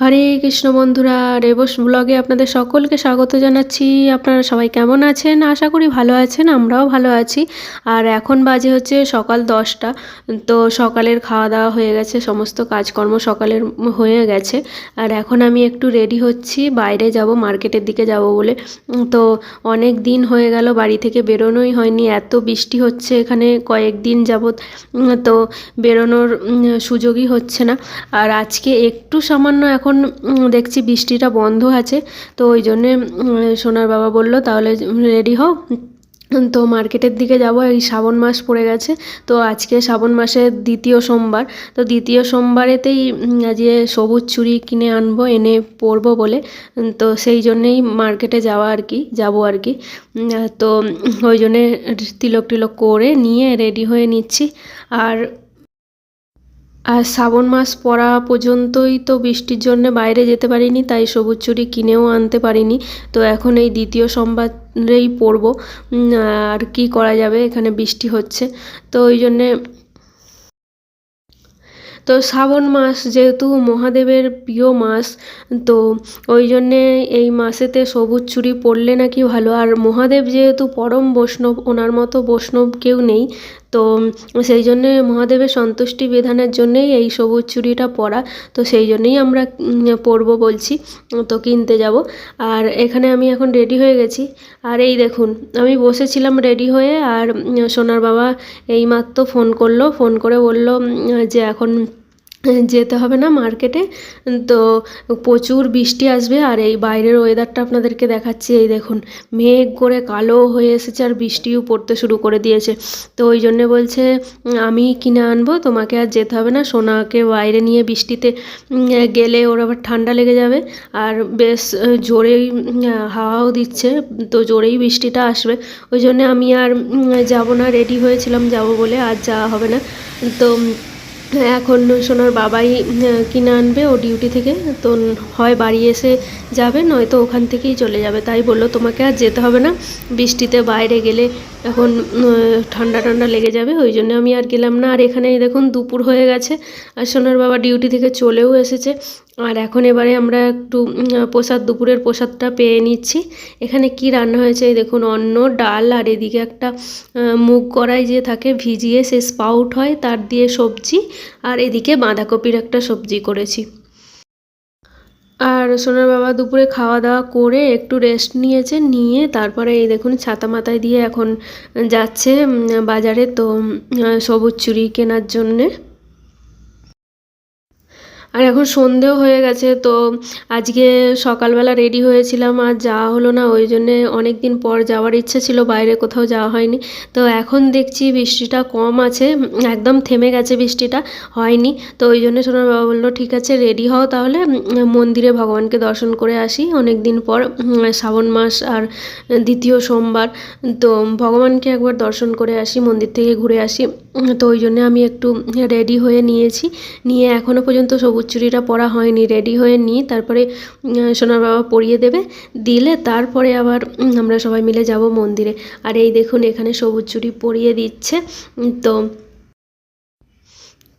হরে কৃষ্ণ বন্ধুরা, রেবস ব্লগে আপনাদের সকলকে স্বাগত জানাচ্ছি। আপনারা সবাই কেমন আছেন? আশা করি ভালো আছেন, আমরাও ভালো আছি। আর এখন বাজে হচ্ছে সকাল দশটা, তো সকালের খাওয়া দাওয়া হয়ে গেছে, সমস্ত কাজকর্ম সকালের হয়ে গেছে। আর এখন আমি একটু রেডি হচ্ছি, বাইরে যাব, মার্কেটের দিকে যাব বলে। তো অনেক দিন হয়ে গেল, বাড়ি থেকে বেরোনোই হয়নি, এত বৃষ্টি হচ্ছে এখানে কয়েকদিন যাবৎ, তো বেরোনোর সুযোগই হচ্ছে না। আর আজকে একটু সামান্য এখন দেখছি বৃষ্টিটা বন্ধ আছে, তো ওই জন্যে সোনার বাবা বলল, তাহলে রেডি হও। তো মার্কেটের দিকে যাব, এই শ্রাবণ মাস পড়ে গেছে, তো আজকে শ্রাবণ মাসের দ্বিতীয় সোমবার, তো দ্বিতীয় সোমবারেতেই আজকে সবুজ চুড়ি কিনে আনব, এনে পরবো বলে তো সেই জন্যেই মার্কেটে যাওয়া আর কি, যাব আর কি তো ওই জন্যে তিলক টিলক করে নিয়ে রেডি হয়ে নিচ্ছি, আর আর শ্রাবণ মাস পড়া পর্যন্তই তো বৃষ্টির জন্য বাইরে যেতে পারিনি, তাই সবুজ চুরি কিনেও আনতে পারিনি। তো এখন এই দ্বিতীয় সোমবারেই পরবো। আর কি করা যাবে, এখানে বৃষ্টি হচ্ছে। তো ওই জন্যে তো শ্রাবণ মাস যেহেতু মহাদেবের প্রিয় মাস, তো ওই জন্যে এই মাসেতে সবুজ চুড়ি পরলে নাকি ভালো। আর মহাদেব যেহেতু পরম বৈষ্ণব, ওনার মতো বৈষ্ণব কেউ নেই তো সেই জন্যে মহাদেবের সন্তুষ্টি বিধানের জন্যেই এই সবুজ চুড়িটা পরা, তো সেই জন্যেই আমরা পরবো বলছি, তো কিনতে যাব। আর এখানে আমি এখন রেডি হয়ে গেছি। আর এই দেখুন, আমি বসেছিলাম রেডি হয়ে, আর সোনার বাবা এইমাত্র ফোন করল, ফোন করে বলল যে এখন যেতে হবে না মার্কেটে তো প্রচুর বৃষ্টি আসবে আর এই বাইরের ওয়েদারটা আপনাদেরকে দেখাচ্ছি, এই দেখুন, মেঘ করে কালো হয়ে এসেছে আর বৃষ্টিও পড়তে শুরু করে দিয়েছে। তো ওই জন্যে বলছে, আমি কিনে আনব, তোমাকে আর যেতে হবে না, সোনাকে বাইরে নিয়ে বৃষ্টিতে গেলে ওর আবার ঠান্ডা লেগে যাবে। আর বেশ জোরেই হাওয়াও দিচ্ছে, তো জোরেই বৃষ্টিটা আসবে। ওই জন্যে আমি আর যাব না রেডি হয়েছিলাম যাব বলে, আর যাওয়া হবে না। তো এখন সোনার বাবাই কিনে আনবে ও ডিউটি থেকে, তো হয় বাড়ি এসে যাবে, নয়তো ওখান থেকেই চলে যাবে। তাই বলল, তোমাকে আর যেতে হবে না, বৃষ্টিতে বাইরে গেলে এখন ঠান্ডা ঠান্ডা লেগে যাবে, ওই জন্য আমি আর গেলাম না। আর এখানে দেখুন, দুপুর হয়ে গেছে, আর সোনার বাবা ডিউটি থেকে চলেও এসেছে। আর এখন এবারে আমরা একটু প্রসাদ, দুপুরের প্রসাদটা পেয়ে নিচ্ছি। এখানে কি রান্না হয়েছে? দেখুন, অন্ন, ডাল আর এদিকে একটা মুগ কড়াই যে থাকে ভিজিয়ে সে স্পাউট হয়, তার দিয়ে সবজি আর এদিকে বাঁধাকপির একটা সবজি করেছি। আর সোনার বাবা দুপুরে খাওয়া দাওয়া করে একটু রেস্ট নিয়েছে, নিয়ে তারপরে এই দেখুন, ছাতা মাথায় দিয়ে এখন যাচ্ছে বাজারে তো সবুজ চুরি কেনার জন্যে। আর এখন সন্ধেও হয়ে গেছে, তো আজকে সকালবেলা রেডি হয়েছিলাম আর যাওয়া হলো না, ওই জন্যে অনেক দিন পর যাওয়ার ইচ্ছে ছিল, বাইরে কোথাও যাওয়া হয়নি। তো এখন দেখছি বৃষ্টিটা কম আছে, একদম থেমে গেছে বৃষ্টিটা, হয়নি। তো ওই জন্য সোনার বাবা বলল, ঠিক আছে রেডি হও তাহলে, মন্দিরে ভগবানকে দর্শন করে আসি। অনেক দিন পর শ্রাবণ মাস আর দ্বিতীয় সোমবার, তো ভগবানকে একবার দর্শন করে আসি, মন্দির থেকে ঘুরে আসি। তো ওই জন্য আমি একটু রেডি হয়ে নিয়েছি, নিয়ে এখনও পর্যন্ত সবুজ চুড়িটা পরা হয়নি রেডি হয়ে নিই তারপরে সোনার বাবা পরিয়ে দেবে, দিলে তারপরে আবার আমরা সবাই মিলে যাব মন্দিরে। আর এই দেখুন এখানে সবুজ চুরি পরিয়ে দিচ্ছে তো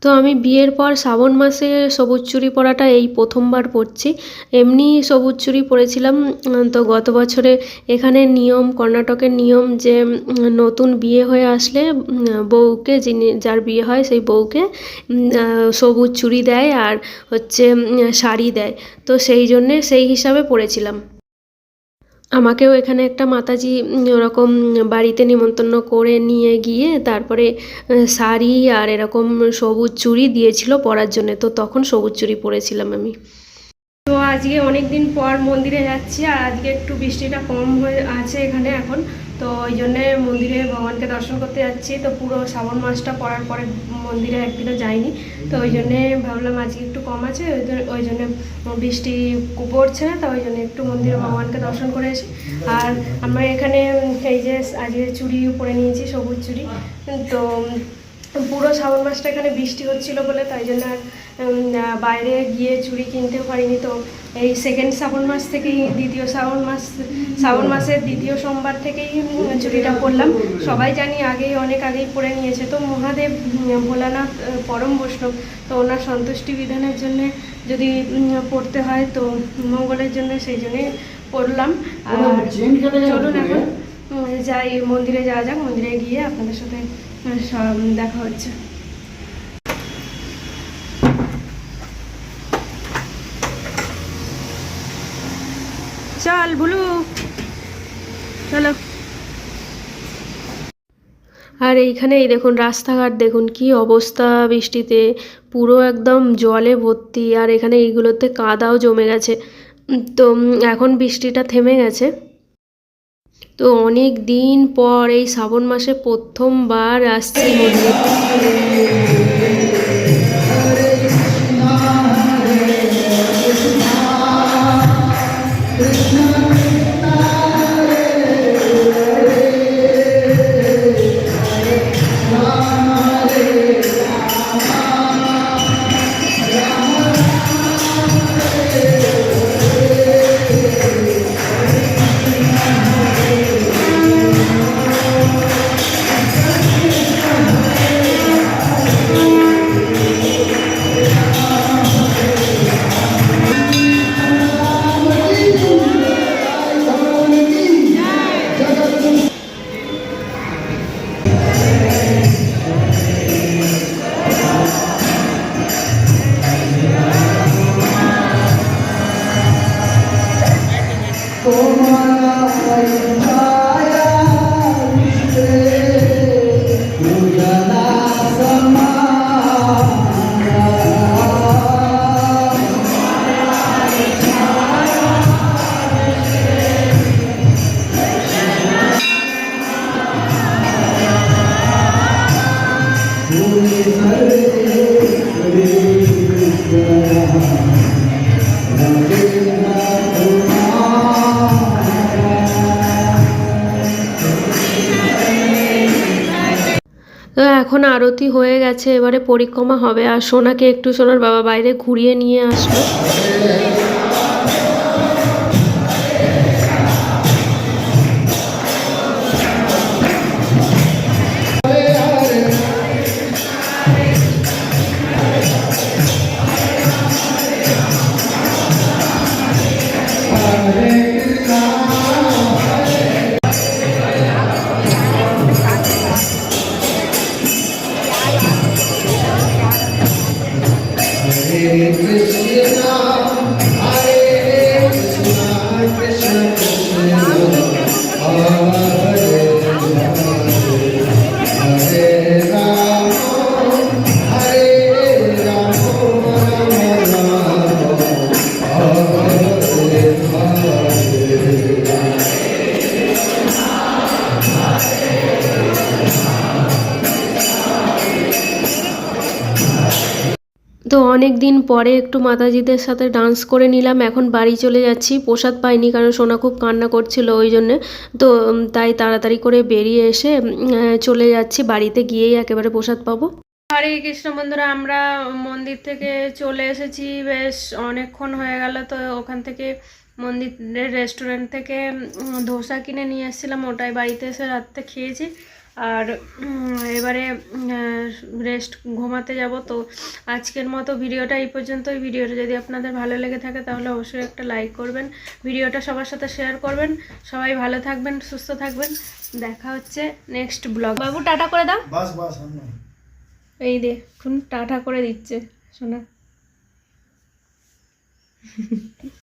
তো আমি বিয়ের পর শ্রাবণ মাসে সবুজ চুড়ি পরাটা এই প্রথমবার পরছি। এমনি সবুজ চুড়ি পরেছিলাম তো গত বছরে এখানে নিয়ম, কর্ণাটকের নিয়ম যে নতুন বিয়ে হয়ে আসলে বউকে যিনি, যার বিয়ে হয় সেই বউকে সবুজ চুড়ি দেয় আর হচ্ছে শাড়ি দেয়। তো সেই জন্যে সেই হিসাবে পরেছিলাম। আমাকেও এখানে একটা মাতাজি ওরকম বাড়িতে নিমন্ত্রণ করে নিয়ে গিয়ে তারপরে শাড়ি আর এরকম সবুজ চুড়ি দিয়েছিল পরার জন্য। তো তখন সবুজ চুড়ি পরেছিলাম আমি। তো আজকে অনেক দিন পর মন্দিরে যাচ্ছি আর আজকে একটু বৃষ্টিটা কম হয়ে আছে এখানে এখন। তো ওই জন্যে মন্দিরে ভগবানকে দর্শন করতে যাচ্ছি। তো পুরো শ্রাবণ মাসটা পড়ার পরে মন্দিরে একদিনও যাইনি। তো ওই জন্যে ভাবলাম আজকে একটু কম আছে, ওই জন্য- ওই জন্য বৃষ্টি পড়ছে না, তো ওই জন্য একটু মন্দিরে ভগবানকে দর্শন করে আসি আর আমরা এখানে এই যে আজকে চুড়ি পরে নিয়েছি, সবুজ চুড়ি। তো পুরো শ্রাবণ মাসটা এখানে বৃষ্টি হচ্ছিল বলে, তাই জন্য আর বাইরে গিয়ে চুড়ি কিনতে পারিনি তো এই সেকেন্ড শ্রাবণ মাস থেকেই দ্বিতীয় শ্রাবণ মাস শ্রাবণ মাসের দ্বিতীয় সোমবার থেকেই চুড়িটা পরলাম। সবাই জানি আগেই অনেক আগেই পরে নিয়েছে। তো মহাদেব ভোলানাথ পরম বৈষ্ণব তো ওনার সন্তুষ্টি বিধানের জন্য যদি পড়তে হয় তো মঙ্গলের জন্য সেই জন্যে পড়লাম। আর চলুন এখন যাই মন্দিরে যাওয়া যাক। মন্দিরে গিয়ে আপনাদের সাথে দেখা হচ্ছে। চল ভুলু চলো। আর এইখানে এই দেখুন রাস্তাঘাট, দেখুন কি অবস্থা বৃষ্টিতে। পুরো একদম জলে ভর্তি, আর এখানে এইগুলোতে কাদাও জমে গেছে। তো এখন বৃষ্টিটা থেমে গেছে। তো অনেক দিন পর এই শ্রাবণ মাসে প্রথমবার আসছি মন্দির। তো এখন আরতি হয়ে গেছে, এবারে পরিক্রমা হবে। আর সোনাকে একটু সোনার বাবা বাইরে ঘুরিয়ে নিয়ে আসবে। তো অনেক দিন পরে একটু মাতাজিদের সাথে ডান্স করে নিলাম, এখন বাড়ি চলে যাচ্ছি, প্রসাদ পাইনি কারণ সোনা খুব কান্না করছিল ওই জন্যে। তো তাই তাড়াতাড়ি করে বেরিয়ে এসে চলে যাচ্ছি, বাড়িতে গিয়েই একেবারে প্রসাদ পাবো। হরে কৃষ্ণ বন্ধুরা, আমরা মন্দির থেকে চলে এসেছি, বেশ অনেকক্ষণ হয়ে গেল, তো ওখান থেকে মন্দিরের রেস্টুরেন্ট থেকে ধোসা কিনে নিয়ে এসেছিলাম, ওটাই বাড়িতে এসে রাত্রে খেয়েছি। আর এবারে রেস্ট ঘুমাতে যাব। তো আজকের মতো ভিডিওটা এই পর্যন্তই। ভিডিওটা যদি আপনাদের ভালো লেগে থাকে তাহলে অবশ্যই একটা লাইক করবেন। ভিডিওটা সবার সাথে শেয়ার করবেন। সবাই ভালো থাকবেন সুস্থ থাকবেন। দেখা হচ্ছে নেক্সট ব্লগ বাবু টাটা করে দাও। এই দেখুন টাটা করে দিচ্ছে শোনা।